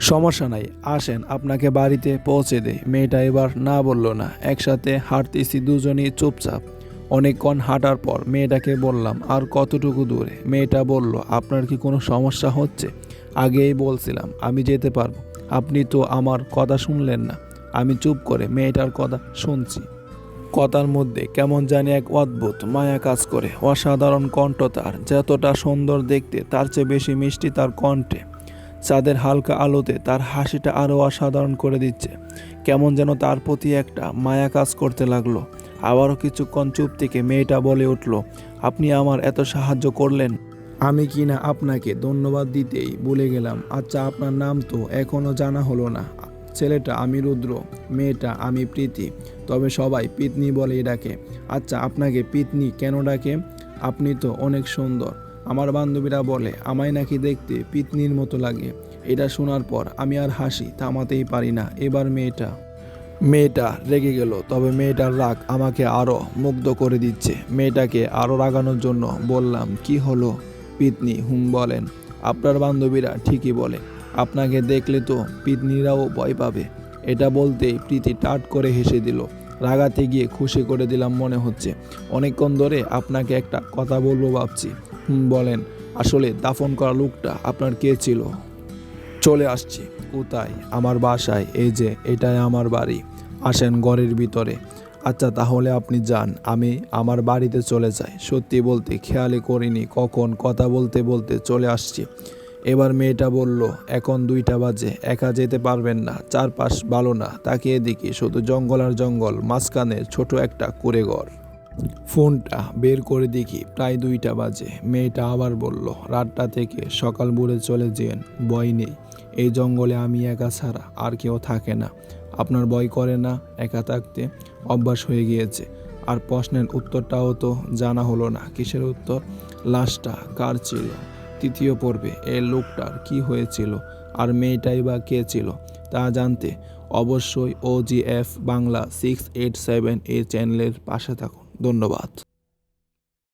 সমস্যা নাই, আসেন আপনাকে বাড়িতে পৌঁছে দেয় মেয়েটা এবার না বলল না, একসাথে হাঁটতেছি দুজনই চুপচাপ। অনেকক্ষণ হাঁটার পর মেয়েটাকে বললাম, আর কতটুকু দূরে? মেয়েটা বলল, আপনার কি কোনো সমস্যা হচ্ছে? আগেই বলছিলাম, আমি যেতে পারব। আপনি তো আমার কথা শুনলেন না। আমি চুপ করে মেয়েটার কথা শুনছি। কথার মধ্যে কেমন জানি এক অদ্ভুত মায়া কাজ করে। অসাধারণ কণ্ঠ তার, যতটা সুন্দর দেখতে, তার চেয়ে বেশি মিষ্টি তার কণ্ঠে। চাঁদের হালকা আলোতে তার হাসিটা আরও অসাধারণ করে দিচ্ছে। কেমন যেন তার প্রতি একটা মায়া কাজ করতে লাগল। আবারও কিছুক্ষণ চুপ থেকে মেয়েটা বলে উঠল, আপনি আমার এত সাহায্য করলেন। আমি কি না আপনাকে ধন্যবাদ দিতেই ভুলে গেলাম। আচ্ছা আপনার নাম তো এখনও জানা হলো না। ছেলেটা আমি রুদ্র, মেয়েটা আমি প্রীতি। তবে সবাই পিতনি বলেই ডাকে। আচ্ছা আপনাকে পিতনি কেন ডাকে? আপনি তো অনেক সুন্দর। আমার বান্ধবীরা বলে, আমায় নাকি দেখতে পিতনির মতো লাগে। এটা শোনার পর আমি আর হাসি থামাতেই পারি না। এবার মেয়েটা মেয়েটা রেগে গেল, তবে মেয়েটার রাগ আমাকে আরও মুগ্ধ করে দিচ্ছে। মেয়েটাকে আরও রাগানোর জন্য বললাম, কি হলো পিতনি? হুম বলেন, আপনার বান্ধবীরা ঠিকই বলে, আপনাকে দেখলে তো পিতনিরাও ভয় পাবে। এটা বলতেই প্রীতি টাট করে হেসে দিল। রাগাতে গিয়ে খুশি করে দিলাম মনে হচ্ছে। অনেকক্ষণ ধরে আপনাকে একটা কথা বলব ভাবছি। বলেন, আসলে দাফন করা লোকটা আপনার কে ছিল? চলে আসছি। কোথায়? আমার বাসায়। এই যে, এটাই আমার বাড়ি। আসেন ঘরের ভিতরে। আচ্ছা তাহলে আপনি যান। আমি আমার বাড়িতে চলে যাই। সত্যি বলতে খেয়ালই করিনি। কখন? কথা বলতে বলতে চলে আসছি। এবার মেয়েটা বলল, এখন দুইটা বাজে। একা যেতে পারবেন না। চারপাশ ভালো না। তাকিয়ে দেখি শুধু জঙ্গল আর জঙ্গল। মাঝখানে ছোট একটা কুড়ে ঘর ফোনটা বের করে দেখি প্রায় দুইটা বাজে। মেয়েটা আবার বলল, রাতটা থেকে সকাল বুড়ে চলে যেন, ভয় নেই। এই জঙ্গলে আমি একা ছাড়া আর কেউ থাকে না। আপনার ভয় করে না একা থাকতে? অভ্যাস হয়ে গিয়েছে। আর প্রশ্নের উত্তরটাও তো জানা হলো না। কিসের উত্তর? লাশটা কার ছিল? তৃতীয় পর্বে এই লোকটার কি হয়েছিল? আর মেয়েটাই বা কে ছিল? তা জানতে অবশ্যই O G F Bangla six eight seven এই চ্যানেলের পাশে থাকুন। ধন্যবাদ।